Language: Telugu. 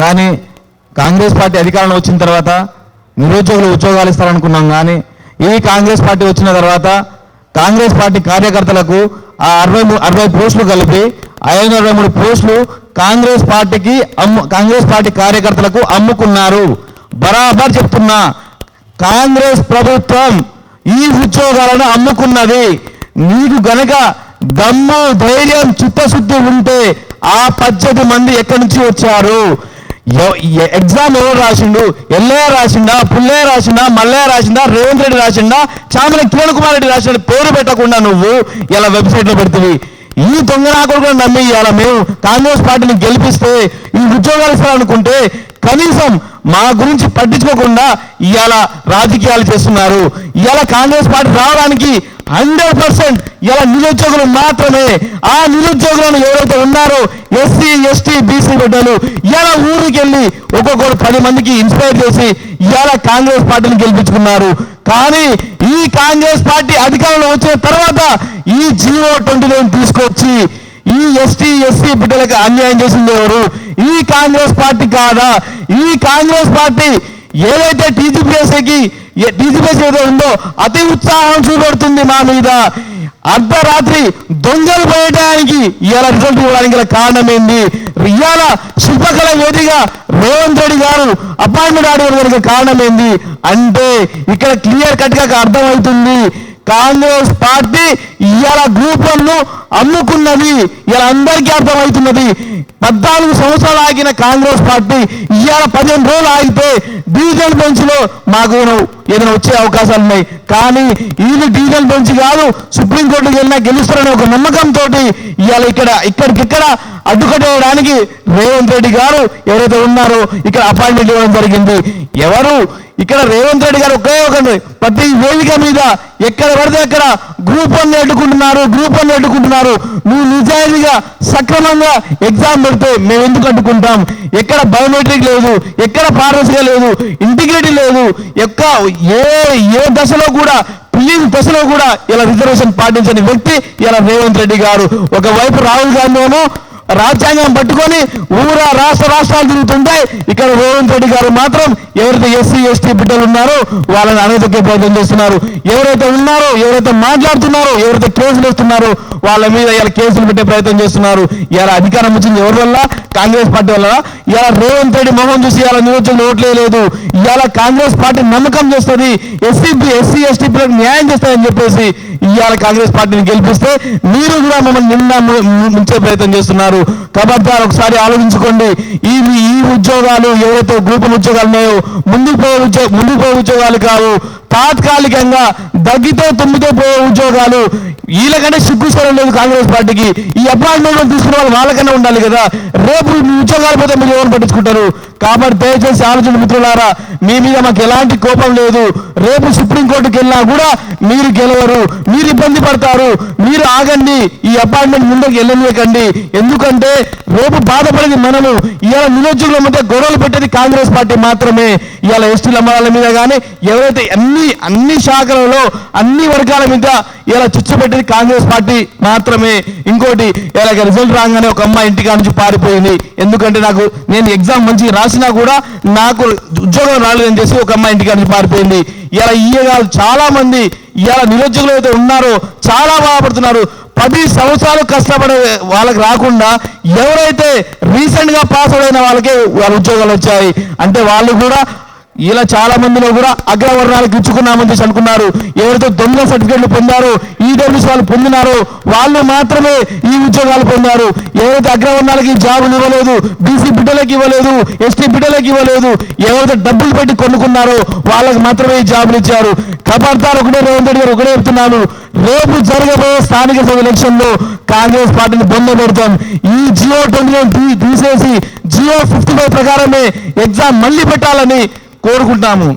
కానీ కాంగ్రెస్ పార్టీ అధికారంలో వచ్చిన తర్వాత నిరుద్యోగులు ఉద్యోగాలు ఇస్తారనుకున్నాం కానీ ఈ కాంగ్రెస్ పార్టీ వచ్చిన తర్వాత కాంగ్రెస్ పార్టీ కార్యకర్తలకు ఆ అరవై అరవై పోస్టులు కలిపి ఐదు అరవై మూడు పోస్టులు కాంగ్రెస్ పార్టీకి అమ్ము కాంగ్రెస్ పార్టీ కార్యకర్తలకు అమ్ముకున్నారు. బరాబర్ చెప్తున్నా కాంగ్రెస్ ప్రభుత్వం ఈ ఉద్యోగాలను అమ్ముకున్నది. నీకు గనక దమ్ము ధైర్యం చిత్తశుద్ధి ఉంటే ఆ పద్దెనిమిది మంది ఎక్కడి నుంచి వచ్చారు? ఎగ్జామ్ ఎవరు రాసిండు? ఎల్లయ్య రాసిండా? పుల్లయ్య రాసిండా? మల్లయ్య రాసిండా? రేవంత్ రెడ్డి రాసిండా? చామల కిరణ్ కుమార్ రెడ్డి రాసిండు పేరు పెట్టకుండా నువ్వు ఇలా వెబ్సైట్లో పెడుతుంది. ఈ దొంగ నాకుడు కూడా నమ్మి ఇవాళ మేము? కాంగ్రెస్ పార్టీని గెలిపిస్తే ఈ ఉద్యోగాలు ఇస్తారనుకుంటే కనీసం మా గురించి పట్టించుకోకుండా ఇవాళ రాజకీయాలు చేస్తున్నారు. ఇవాళ కాంగ్రెస్ పార్టీ రావడానికి హండ్రెడ్ పర్సెంట్ ఇలా నిరుద్యోగులు మాత్రమే ఆ నిరుద్యోగులను ఎవరైతే ఉన్నారో ఎస్సీ ఎస్టీ బీసీ బిడ్డలు ఇలా ఊరికి వెళ్ళి ఒక్కొక్కరు పది మందికి ఇన్స్పైర్ చేసి ఇవాళ కాంగ్రెస్ పార్టీని గెలిపించుకున్నారు. కానీ ఈ కాంగ్రెస్ పార్టీ అధికారంలో వచ్చిన తర్వాత ఈ జీవో ట్వంటీ నైన్ తీసుకొచ్చి ఈ ఎస్టీ ఎస్సీ బిడ్డలకు అన్యాయం చేసింది ఎవరు? ఈ కాంగ్రెస్ పార్టీ కాదా? ఈ కాంగ్రెస్ పార్టీ ఏదైతే టీజీపీఎస్కి టీజీపీఎస్ ఏదో ఉందో అతి ఉత్సాహం చూపెడుతుంది మా మీద. అర్ధరాత్రి దొంగలు పోయడానికి ఇవాళ రిజల్ట్ ఇవ్వడానికి గల కారణం ఏంది? ఇవాళ శిల్పకళ వేదిగా రేవంత్ రెడ్డి గారు అపాయింట్మెంట్ ఆడడానికి కారణం ఏంది? అంటే ఇక్కడ క్లియర్ కట్గా అర్థమవుతుంది. కాంగ్రెస్ పార్టీ ఇవాళ గ్రూపులను అమ్ముకున్నది. ఇలా అందరికీ అర్థమవుతున్నది. పద్నాలుగు సంవత్సరాలు ఆగిన కాంగ్రెస్ పార్టీ ఇవాళ పదిహేను రోజులు ఆగితే డీజిల్ బెంచ్లో మాకు ఏదైనా వచ్చే అవకాశాలు ఉన్నాయి. కానీ వీళ్ళు డీజిల్ నుంచి కాదు. సుప్రీంకోర్టుకి వెళ్ళినా గెలుస్తారనే ఒక నమ్మకంతో ఇవాళ ఇక్కడ ఇక్కడికిక్కడ అడ్డుకట్టేయడానికి రేవంత్ రెడ్డి గారు ఎవరైతే ఉన్నారో ఇక్కడ అపాయింట్మెంట్ ఇవ్వడం జరిగింది. ఎవరు? ఇక్కడ రేవంత్ రెడ్డి గారు ఒకే ఒక ప్రతి వేదిక మీద ఎక్కడ పడితే అక్కడ గ్రూప్ వన్ అడ్డుకుంటున్నారు గ్రూప్ వన్ నువ్వు నిజాయితీగా సక్రమంగా ఎగ్జామ్ పెడితే మేము ఎందుకు అడ్డుకుంటాం? ఎక్కడ బయోమెట్రిక్ లేదు ఎక్కడ పారదర్శక లేదు ఇంటిగ్రిటీ లేదు ఎక్క ఏ ఏ దశలో కూడా ప్లీజ్ దశలో కూడా ఇలా రిజర్వేషన్ పాటించని వ్యక్తి ఇలా రేవంత్ రెడ్డి గారు. ఒకవైపు రాహుల్ గాంధీ ఏమో రాజ్యాంగం పట్టుకొని ఊరా రాష్ట్ర రాష్ట్రాలు తిరుగుతుంటాయి. ఇక్కడ రేవంత్ రెడ్డి గారు మాత్రం ఎవరైతే ఎస్సీ ఎస్టీ బిడ్డలు ఉన్నారో వాళ్ళని అనదొక్కే ప్రయత్నం చేస్తున్నారు. ఎవరైతే ఉన్నారో ఎవరైతే మాట్లాడుతున్నారో ఎవరైతే కేసులు వేస్తున్నారో వాళ్ళ మీద ఇలా కేసులు పెట్టే ప్రయత్నం చేస్తున్నారు. ఇలా అధికారం వచ్చింది ఎవరి వల్ల? కాంగ్రెస్ పార్టీ వల్ల. ఇలా రేవంత్ రెడ్డి మొహం చూసి ఇలా నియోజకవర్గం ఓట్లేదు ఇలా ఇవాళ కాంగ్రెస్ పార్టీ నమ్మకం చేస్తుంది. ఎస్సీ ఎస్సీ ఎస్టీ పిల్లలకు న్యాయం చేస్తారని చెప్పేసి ఇవాళ కాంగ్రెస్ పార్టీని గెలిపిస్తే మీరు కూడా మమ్మల్ని నిండా ముంచే ప్రయత్నం చేస్తున్నారు. కాబట్టి ఒకసారి ఆలోచించుకోండి. ఈ ఈ ఉద్యోగాలు ఎవరైతే గ్రూపుల ఉద్యోగాలు ఉన్నాయో ముందుకు పోయే ఉద్యోగ ముందుకు పోయే ఉద్యోగాలు కావు. తాత్కాలికంగా దగ్గితో తుమ్మితో పోయే ఉద్యోగాలు వీళ్ళకంటే సిగ్గుస్వరం లేదు కాంగ్రెస్ పార్టీకి. ఈ అపాయింట్మెంట్ తీసుకున్న వాళ్ళు వాళ్ళకన్నా ఉండాలి కదా. రేపు మీ ఉద్యోగాలు పోతే మీరు ఎవరు పట్టించుకుంటారు? కాబట్టి దయచేసి ఆలోచన మిత్రులారా మీ మీద మాకు ఎలాంటి కోపం లేదు. రేపు సుప్రీంకోర్టుకి వెళ్ళినా కూడా మీరు గెలవరు మీరు ఇబ్బంది పడతారు మీరు ఆగండి ఈ అపాయింట్మెంట్ ముందుకు వెళ్ళనియకండి. ఎందుకంటే రేపు బాధపడేది మనము. ఇవాళ నియోజకవర్గం అంటే గొడవలు పెట్టేది కాంగ్రెస్ పార్టీ మాత్రమే. ఇవాళ ఎస్టీల అమ్మాల మీద కానీ ఎవరైతే అన్ని అన్ని శాఖలలో అన్ని వర్గాల మీద ఇలా చిచ్చుపెట్టింది కాంగ్రెస్ పార్టీ మాత్రమే. ఇంకోటి ఇలా రిజల్ట్ రాగానే ఒక అమ్మాయి ఇంటికా నుంచి పారిపోయింది. ఎందుకంటే నాకు నేను ఎగ్జామ్ మంచిగా రాసినా కూడా నాకు ఉద్యోగం రాలేదని చేసి ఒక అమ్మాయి ఇంటికా నుంచి పారిపోయింది. ఇలా ఇయ్యగాలు చాలా మంది ఇలా నిరుద్యోగులు అయితే ఉన్నారో చాలా బాధపడుతున్నారు. పది సంవత్సరాలు కష్టపడే వాళ్ళకి రాకుండా ఎవరైతే రీసెంట్గా పాస్ అయిన వాళ్ళకే వాళ్ళ ఉద్యోగాలు వచ్చాయి. అంటే వాళ్ళు కూడా ఇలా చాలా మందిలో కూడా అగ్రవర్ణాలకు ఇచ్చుకున్నామని చెప్పి అనుకున్నారు. ఎవరితో దొంగ సర్టిఫికేట్లు పొందారో ఈడబ్ల్యూస్ వాళ్ళు పొందినారో వాళ్ళు మాత్రమే ఈ ఉద్యోగాలు పొందారు. ఎవరైతే అగ్రవర్ణాలకి జాబులు ఇవ్వలేదు బీసీ బిడ్డలకు ఇవ్వలేదు ఎస్టీ బిడ్డలకు ఇవ్వలేదు ఎవరైతే డబ్బులు పెట్టి కొనుక్కున్నారో వాళ్ళకి మాత్రమే ఈ జాబులు ఇచ్చారు. ఖబర్దార్ ఒకటే రేవంత్ రెడ్డి గారు ఒకటే చెప్తున్నాను రేపు జరగబోయే స్థానిక సభ ఎలక్షన్లో కాంగ్రెస్ పార్టీని బొమ్మ పెడతాం. ఈ జియో ట్వంటీ తీసేసి జియో ఫిఫ్టీ ఫైవ్ ప్రకారమే ఎగ్జామ్ మళ్ళీ పెట్టాలని కోరుకుంటాము.